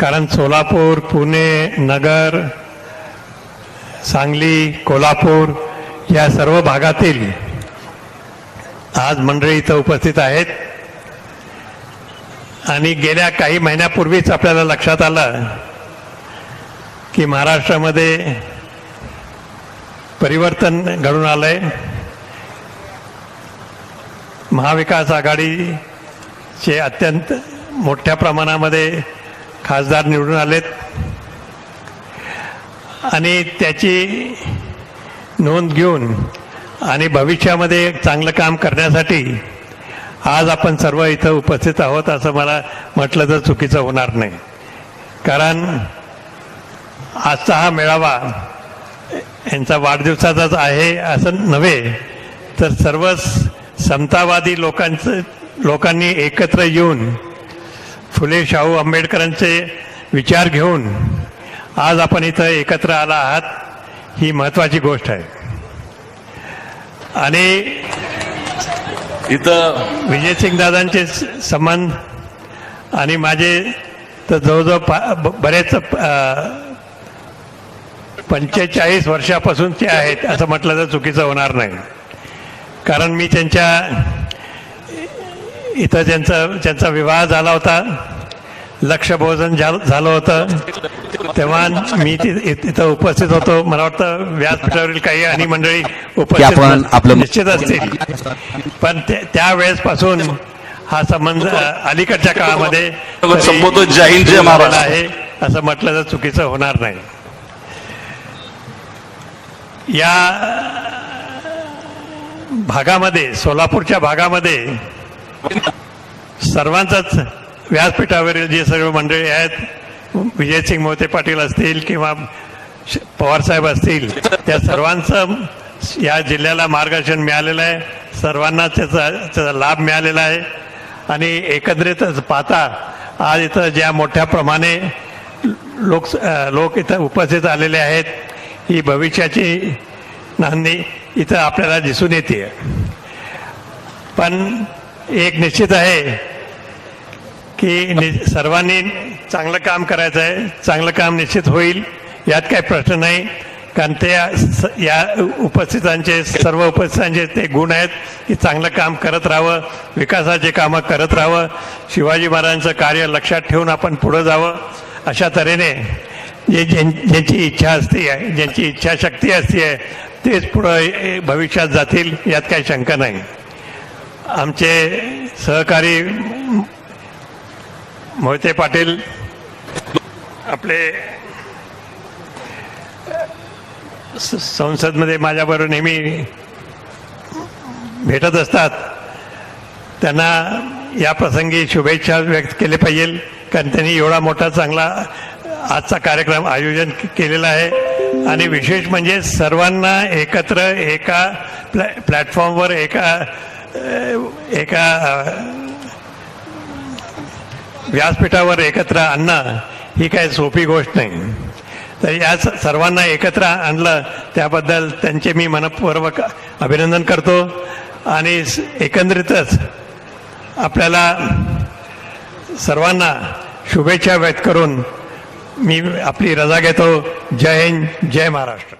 कारण सोलापूर पुणे नगर सांगली कोल्हापूर या सर्व भागातील आज मंडळी इथं उपस्थित आहेत. आणि गेल्या काही महिन्यापूर्वीच आपल्याला लक्षात आलं की महाराष्ट्रामध्ये परिवर्तन घडून आलं आहे महाविकास आघाडीचे अत्यंत मोठ्या प्रमाणामध्ये खासदार निवडून आलेत. आणि त्याची नोंद घेऊन आणि भविष्यामध्ये एक चांगलं काम करण्यासाठी आज आपण सर्व इथं उपस्थित आहोत असं मला म्हटलं तर चुकीचं होणार नाही. कारण आजचा हा मेळावा यांचा वाढदिवसाचाच आहे असं नव्हे तर सर्वच समतावादी लोकांचं लोकांनी एकत्र येऊन फुले शाहू आंबेडकरांचे विचार घेऊन आज आपण इथं एकत्र आला आहात ही महत्त्वाची गोष्ट आहे. आणि इथं विजयसिंग दादांचे संबंध आणि माझे तर जवळजवळ पा बरेच पंचेचाळीस वर्षापासूनचे आहेत असं म्हटलं तर चुकीचं होणार नाही. कारण मी त्यांच्या इथं त्यांचा त्यांचा विवाह झाला होता लक्षभोजन झाल- झालं होतं तेव्हा मी इथं उपस्थित होतो. मला वाटतं व्यासपीठावरील काही आणि मंडळी उपस्थित निश्चित असतील. पण त्या- त्यावेळेसपासून हा संबंध अलीकडच्या काळामध्ये. आहे असं म्हटलं तर चुकीचं होणार नाही. या भागामध्ये सोलापूरच्या भागामध्ये सर्वांचाच व्यासपीठावरील जे सर्व मंडळी आहेत विजयसिंग मोहिते पाटील असतील किंवा श- पवारसाहेब असतील त्या सर्वांचं या जिल्ह्याला मार्गदर्शन मिळालेलं आहे. सर्वांना त्याचा त्याचा लाभ मिळालेला आहे. आणि एकत्रितच पाहता आज इथं ज्या मोठ्या प्रमाणे लोक लोक इथं उपस्थित आलेले आहेत ही भविष्याची नांदी इथं आपल्याला दिसून येते. पण एक निश्चित आहे की नि सर्वांनी चांगलं काम करायचं आहे. चांगलं काम निश्चित होईल. यात काही प्रश्न नाही. कारण ते स- या उपस्थितांचे सर्व उपस्थितांचे ते गुण आहेत की चांगलं काम करत राहावं विकासाचे कामं करत राहावं. शिवाजी महाराजांचं कार्य लक्षात ठेवून आपण पुढं जावं. अशा तऱ्हेने जे ज्यां- ज्यांची इच्छा असते आहे ज्यांची इच्छाशक्ती असते आहे तेच पुढं भविष्यात जातील. यात काही शंका नाही. आमचे सहकारी मोहिते पाटील आपले स- संसदमध्ये माझ्याबरोबर नेहमी भेटत असतात. त्यांना या प्रसंगी शुभेच्छा व्यक्त केले पाहिजे कारण त्यांनी एवढा मोठा चांगला आजचा कार्यक्रम आयोजन केलेला आहे. आणि विशेष म्हणजे सर्वांना एकत्र एका प्लॅ प्लॅटफॉर्मवर एका एका व्यासपीठावर एकत्र आणणं ही काही सोपी गोष्ट नाही. तर या स- सर्वांना एकत्र आणलं त्याबद्दल त्यांचे मी मनपूर्वक अभिनंदन करतो. आणि स- एकंदरीतच आपल्याला सर्वांना शुभेच्छा व्यक्त करून मी आपली रजा घेतो. जय हिंद जय Maharashtra.